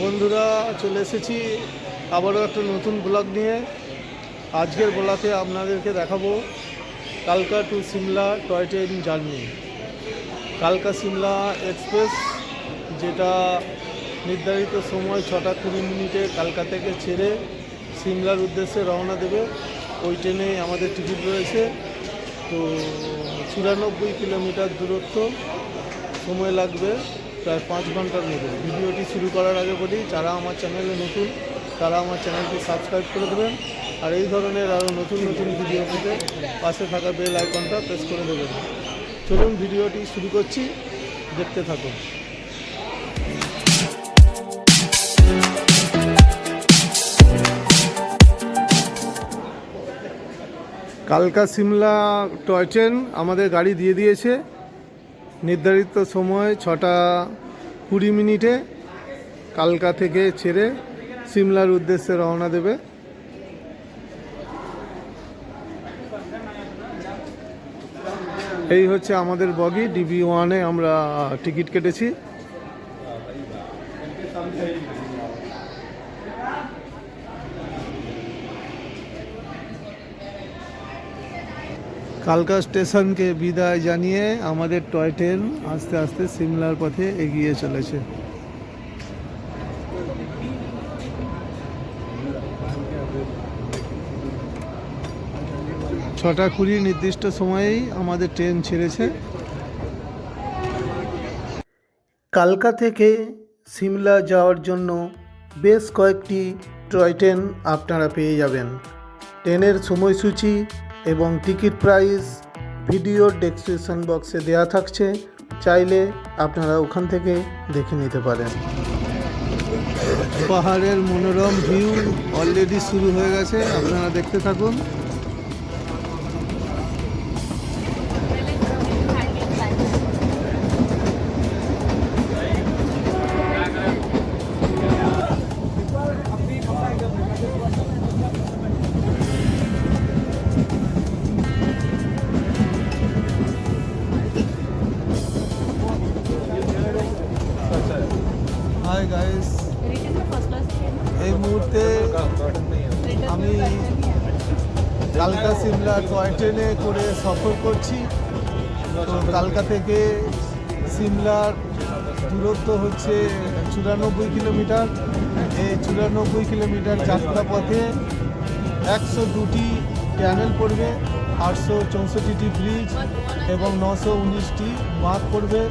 বন্ধুরা, চলে এসেছি আবারও একটা নতুন ব্লগ নিয়ে। আজকের ব্লগে আপনাদেরকে দেখাবো কালকা two Shimla toy train journey. কালকা সিমলা এক্সপ্রেস, যেটা নির্ধারিত সময় ছটা কুড়ি মিনিটে কালকা থেকে ছেড়ে সিমলার উদ্দেশ্যে রওনা দেবে। ওই ট্রেনে আমাদের টিকিট রয়েছে। তো চুরানব্বই কিলোমিটার দূরত্ব, সময় লাগবে। প্রায় পাঁচ ঘণ্টার মতো। ভিডিওটি শুরু করার আগে বলি, যারা আমার চ্যানেলে নতুন, তারা আমার চ্যানেলটি সাবস্ক্রাইব করে দেবেন। আর এই ধরনের আরও নতুন নতুন ভিডিও পেতে পাশে থাকা বেল আইকনটা প্রেস করে দেবেন। চলুন ভিডিওটি শুরু করছি। দেখতে থাকুন। কালকা সিমলা টয় ট্রেন আমাদের গাড়ি দিয়ে দিয়েছে। নির্ধারিত সময় ছটা কুড়ি মিনিটে কালকা থেকে ছেড়ে সিমলার উদ্দেশ্যে রওনা দেবে। এই হচ্ছে আমাদের বগি, ডিবি ওয়ানে আমরা টিকিট কেটেছি। কালকা স্টেশনকে বিদায় জানিয়ে আমাদের টয় ট্রেন আস্তে আস্তে সিমলার পথে এগিয়ে চলেছে। ছটা কুড়ি নির্দিষ্ট সময়েই আমাদের ট্রেন ছেড়েছে। কালকা থেকে সিমলা যাওয়ার জন্য বেশ কয়েকটি টয় ট্রেন আপনারা পেয়ে যাবেন। ট্রেনের সময়সূচি এবং টিকিট প্রাইস ভিডিও ডেসক্রিপশন বক্সে দেওয়া থাকছে, চাইলে আপনারা ওখান থেকে দেখে নিতে পারেন। পাহাড়ের মনোরম ভিউ অলরেডি শুরু হয়ে গেছে, আপনারা দেখতে থাকুন। ট্রেনে করে সফর করছি। তো কালকা থেকে সিমলার দূরত্ব হচ্ছে চুরানব্বই কিলোমিটার। এই চুরানব্বই কিলোমিটার যাত্রা পথে একশো দুটি ট্যানেল পড়বে, আটশো চৌষট্টিটি ব্রিজ এবং নশো উনিশটি বাঁধ পড়বে।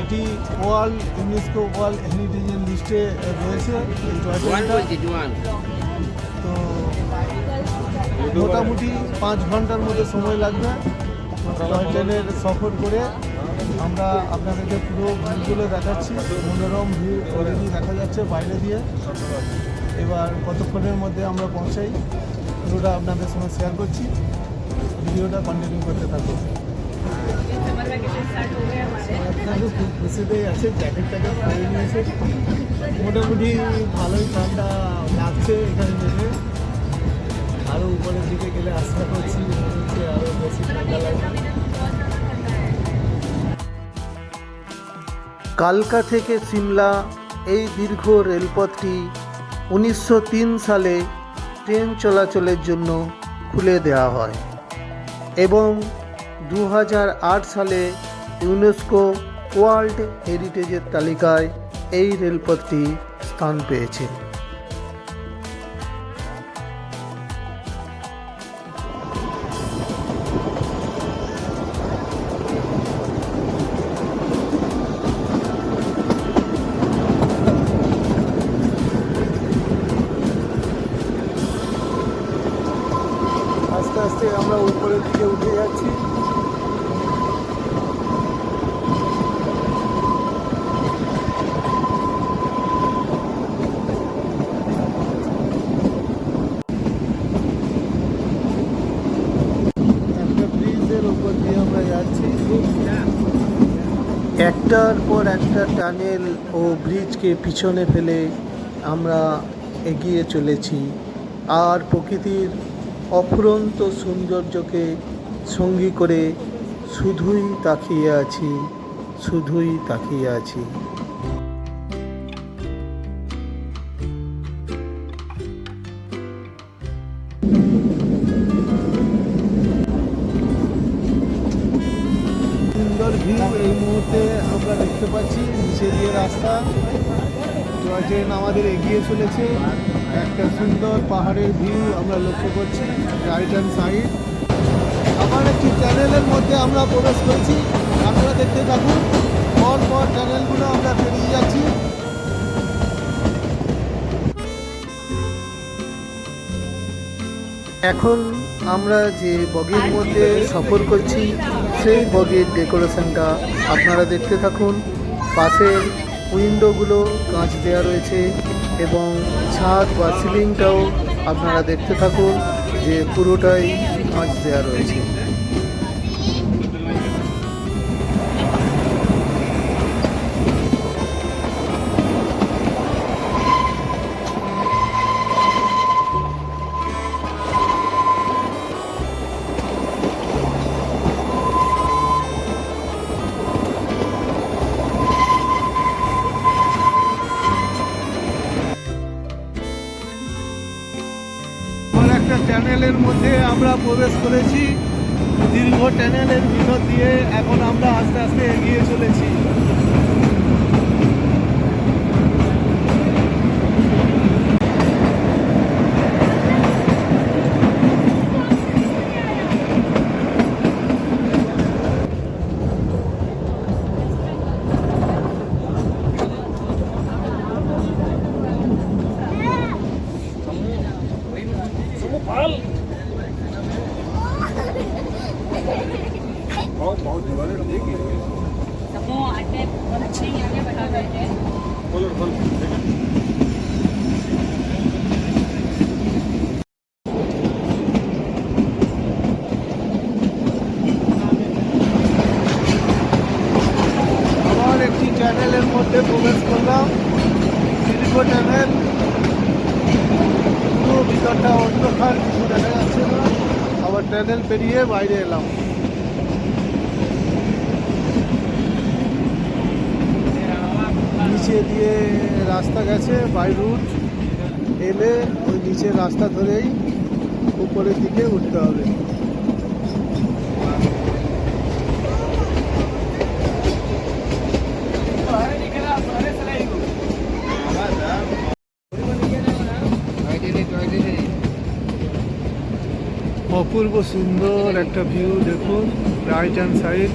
এটি ওয়ার্ল্ড ইউনেস্কো ওয়ার্ল্ড হেরিটেজের লিস্টে রয়েছে। মোটামুটি পাঁচ ঘণ্টার মতো সময় লাগবে। টয় ট্রেনের সফর করে আমরা আপনাদেরকে পুরো ভিউগুলো দেখাচ্ছি। মনোরম ভিউ অলরেডি দেখা যাচ্ছে বাইরে দিয়ে। এবার কতক্ষণের মধ্যে আমরা পৌঁছাই, পুরোটা আপনাদের সঙ্গে শেয়ার করছি। ভিডিওটা কন্টিনিউ করতে থাকুন। আপনাদের খুব খুশিতেই আছে নিয়েছে। মোটামুটি ভালোই ঠান্ডা লাগছে এখানে আরও উপরের দিকে গেলে আশা করছি আরও বেশি ঠান্ডা লাগবে। কালকা থেকে সিমলা, এই দীর্ঘ রেলপথটি উনিশশো তিন সালে ট্রেন চলাচলের জন্য খুলে দেওয়া হয় এবং দু হাজার আট সালে ইউনেস্কো ওয়ার্ল্ড হেরিটেজের তালিকায় এই রেলপথটি স্থান পেয়েছে। একটার পর একটা টানেল ও ব্রিজকে পিছনে ফেলে আমরা এগিয়ে চলেছি। আর প্রকৃতির অফুরন্ত সৌন্দর্যকে সঙ্গী করে শুধুই তাকিয়ে আছি, শুধুই তাকিয়ে আছি। পাচ্ছি, নিচে দিয়ে রাস্তা। টয় ট্রেন আমাদের এগিয়ে চলেছে। একটা সুন্দর পাহাড়ের ভিউ আমরা লক্ষ্য করছি রাইট হ্যান্ড সাইড আবার একটি চ্যানেলের মধ্যে আমরা প্রবেশ করছি। আপনারা দেখতে থাকুন, পর পর চ্যানেলগুলো আমরা পেরিয়ে যাচ্ছি। এখন আমরা যে বগির মধ্যে সফর করছি, সেই বগির ডেকোরেশনটা আপনারা দেখতে থাকুন। পাশের উইন্ডোগুলো কাঁচ দেওয়া রয়েছে এবং ছাদ বা সিলিংটাও আপনারা দেখতে থাকুন যে পুরোটাই কাঁচ দেওয়া রয়েছে। প্রবেশ করেছি। দীর্ঘ ট্যানেলের ভিতর দিয়ে এখন আমরা আস্তে আস্তে এগিয়ে চলেছি। ট্যানেল পেরিয়ে বাইরে এলাম। নিচে দিয়ে রাস্তা গেছে বাই রুট এলে ওই নিচের রাস্তা ধরেই উপরের দিকে উঠতে হবে। অপূর্ব সুন্দর একটা ভিউ দেখুন রাইট হ্যান্ড সাইড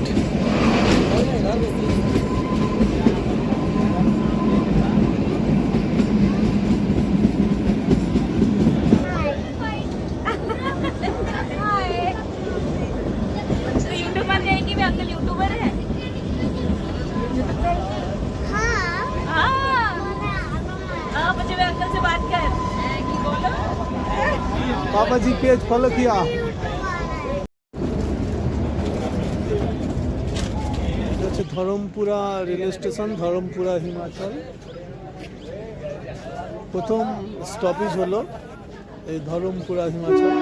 तो यूट्यूब पर कहेंगे भी अंकल यूट्यूबर है हाँ हाँ मुझे भी अंकल से बात कर कि बोलो पापा जी पेज फॉलो किया ধরমপুরা রেল স্টেশন ধরমপুরা হিমাচল। প্রথম স্টপেজ হলো এই ধরমপুরা হিমাচল।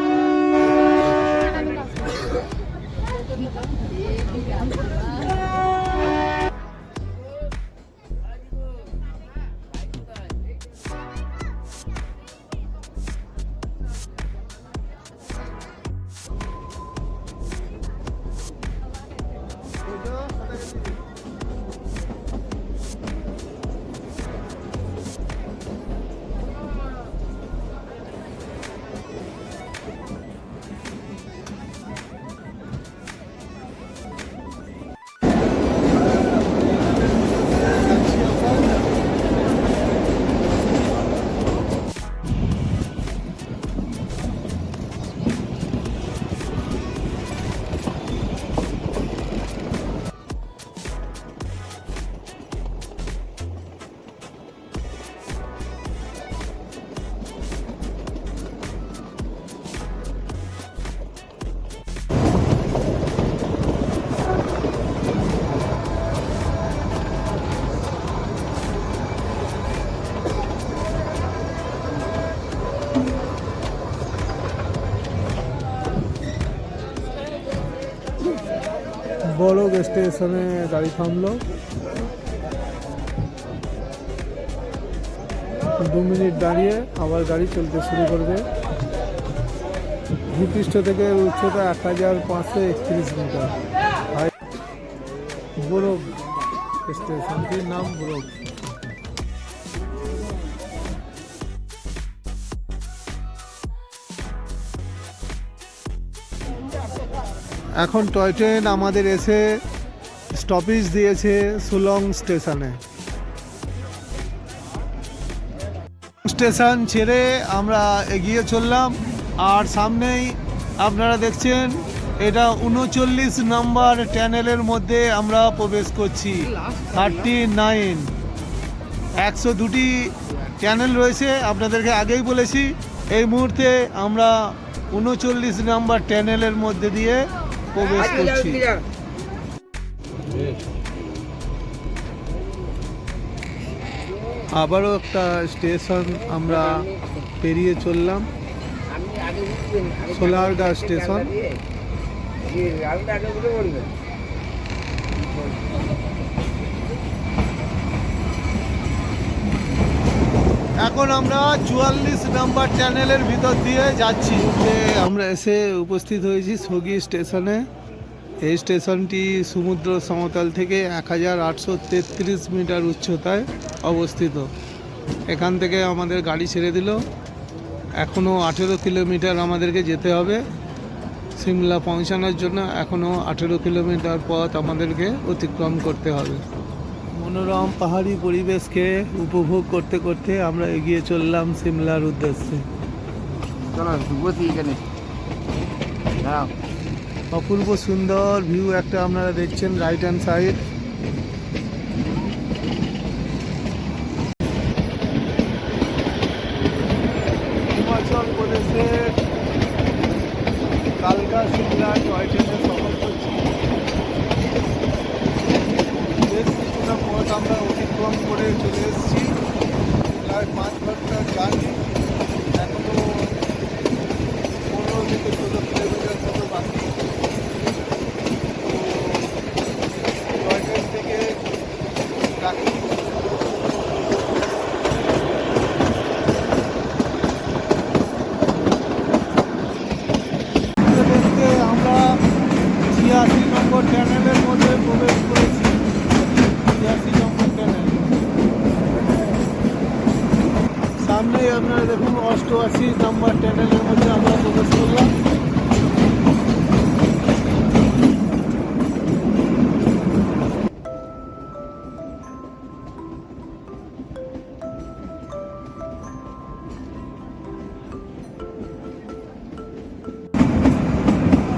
বড় স্টেশনে গাড়ি থামলো। দু মিনিট দাঁড়িয়ে আবার গাড়ি চলতে শুরু করবে। ভূপৃষ্ঠ থেকে উচ্চতা এক হাজার পাঁচশো একত্রিশ মিটার। হাই- স্টেশনটির নাম বরফ এখন টয় ট্রেন আমাদের এসে স্টপেজ দিয়েছে সুলং স্টেশনে। স্টেশন ছেড়ে আমরা এগিয়ে চললাম, আর সামনেই আপনারা দেখছেন, এটা উনচল্লিশ নম্বর ট্যানেলের মধ্যে আমরা প্রবেশ করছি থার্টি নাইন একশো দুটি চ্যানেল রয়েছে, আপনাদেরকে আগেই বলেছি, এই মুহূর্তে আমরা উনচল্লিশ নম্বর ট্যানেলের মধ্যে দিয়ে প্রবেশ করছি। আবারও একটা স্টেশন আমরা পেরিয়ে চললাম। সোলারগা স্টেশন। এখন আমরা চুয়াল্লিশ নাম্বার চ্যানেলের ভিতর দিয়ে যাচ্ছি। যে আমরা এসে উপস্থিত হয়েছি সগি স্টেশনে। এই স্টেশনটি সমুদ্র সমতল থেকে এক হাজার আটশো তেত্রিশ মিটার উচ্চতায় অবস্থিত। এখান থেকে আমাদের গাড়ি ছেড়ে দিল। এখনও আঠেরো কিলোমিটার আমাদেরকে যেতে হবে। সিমলা পৌঁছানোর জন্য এখনও আঠেরো কিলোমিটার পথ আমাদেরকে অতিক্রম করতে হবে। মনোরম পাহাড়ি পরিবেশকে উপভোগ করতে করতে আমরা এগিয়ে চললাম সিমলার উদ্দেশ্যে। অপূর্ব সুন্দর ভিউ একটা আপনারা দেখছেন রাইট হ্যান্ড সাইড হিমাচল প্রদেশের কালকা সিমলা টয় ট্রেনে সফর করছি বেশ কিছুটা পথ আমরা অতিক্রম করে চলে এসেছি। প্রায় পাঁচ ঘণ্টা জার্নি। এখনও পনেরো থেকে ষোলো কিলোমিটার মতো বাকি। থেকে রাখি। আমরা ছিয়াশি নম্বর চ্যানেলের মধ্যে প্রবেশ করেছি ছিয়াশি নম্বর চ্যানেল সামনেই আপনারা দেখুন, অষ্টআশি নম্বর চ্যানেলের মধ্যে আমরা প্রবেশ করলাম।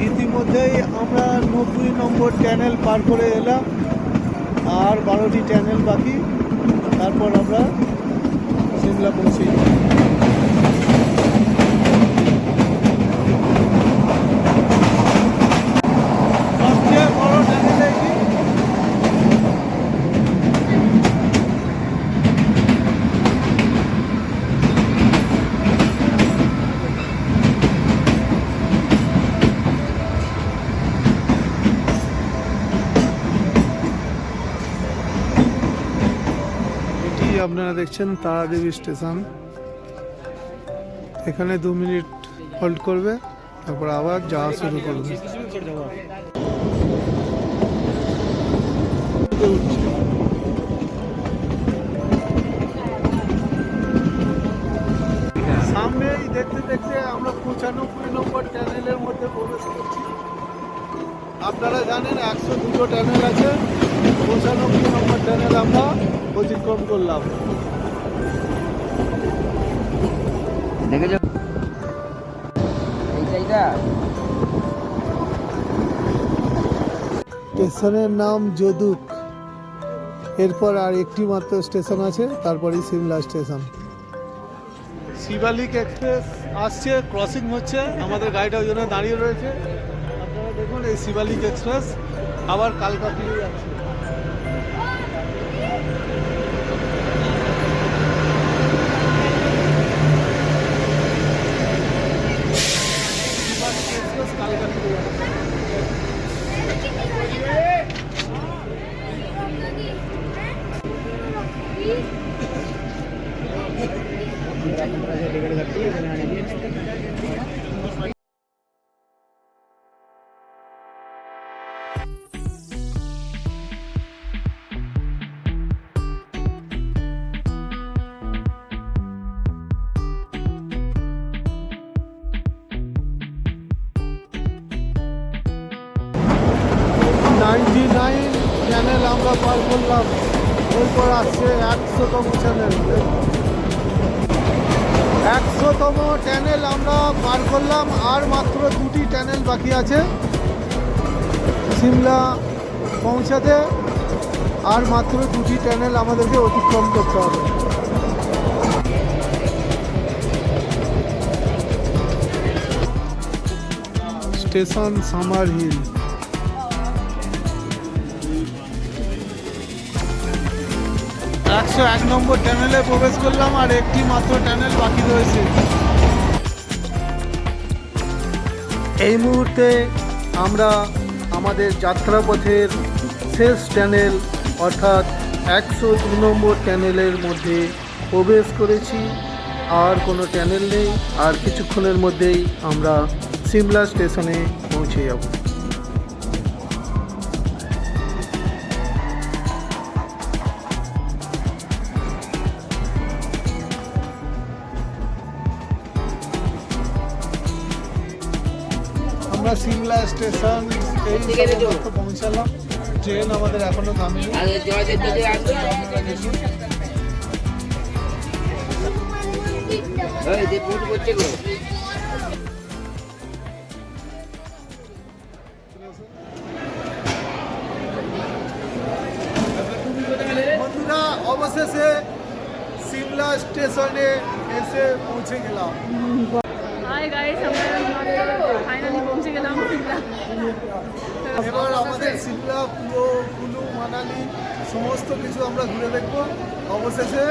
ইতিমধ্যেই আমরা নব্বই নম্বর চ্যানেল পার করে এলাম, আর বারোটি চ্যানেল বাকি। তারপর আমরা সিমলা পৌঁছে যাব। সবচেয়ে বড় চ্যানেল এটি এটি আপনারা দেখছেন তারাদেবী স্টেশন। এখানে দু মিনিট হোল্ড করবে, তারপর আবার যাওয়া শুরু করবে। সামনেই দেখতে দেখতে আমরা পঁচানব্বই নম্বর চ্যানেলের মধ্যে প্রবেশ করছি। আপনারা জানেন একশো দুটো চ্যানেল আছে। পঁচানব্বই নম্বর চ্যানেল আমরা অতিক্রম করলাম। স্টেশনের নাম যদুক। এরপর আর একটি মাত্র স্টেশন আছে তারপরেই সিমলা স্টেশন। শিবালিক এক্সপ্রেস আসছে ক্রসিং হচ্ছে আমাদের গাড়িটা ওই জন্য দাঁড়িয়ে রয়েছে। শিবালিক এক্সপ্রেস আবার কালকা ফিরে যাচ্ছে আমরা পার করলাম। এরপর আসছে একশোতম চ্যানেল একশোতম ট্যানেল আমরা পার করলাম, আর মাত্র দুটি ট্যানেল বাকি আছে। সিমলা পৌঁছাতে আর মাত্র দুটি ট্যানেল আমাদেরকে অতিক্রম করতে হবে। Station Summer Hill. একশো এক নম্বর ট্যানেলে প্রবেশ করলাম আর একটি মাত্র ট্যানেল বাকি রয়েছে। এই মুহূর্তে আমরা আমাদের যাত্রাপথের শেষ ট্যানেল অর্থাৎ একশো দু নম্বর ট্যানেলের মধ্যে প্রবেশ করেছি। আর কোনো ট্যানেল নেই। আর কিছুক্ষণের মধ্যেই আমরা সিমলা স্টেশনে পৌঁছে যাব। আমরা সিমলা স্টেশন এই পৌঁছালাম। ট্রেন আমাদের এখনও থামেনি। বন্ধুরা অবশেষে সিমলা স্টেশনে এসে পৌঁছে গেলাম। হাই এবার আমাদের সিমলা, পুরো, কুলু, মানালি, সমস্ত কিছু আমরা ঘুরে দেখব। অবশেষে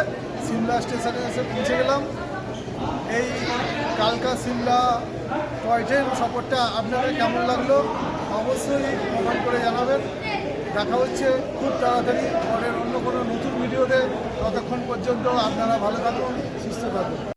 সিমলা স্টেশনে এসে পৌঁছে গেলাম। এই কালকা সিমলা টয় ট্রেন সফরটা আপনাদের কেমন লাগল অবশ্যই কমেন্ট করে জানাবেন। দেখা হচ্ছে খুব তাড়াতাড়ি পরের অন্য কোনো নতুন ভিডিওতে। ততক্ষণ পর্যন্ত আপনারা ভালো থাকুন, সুস্থ থাকুন।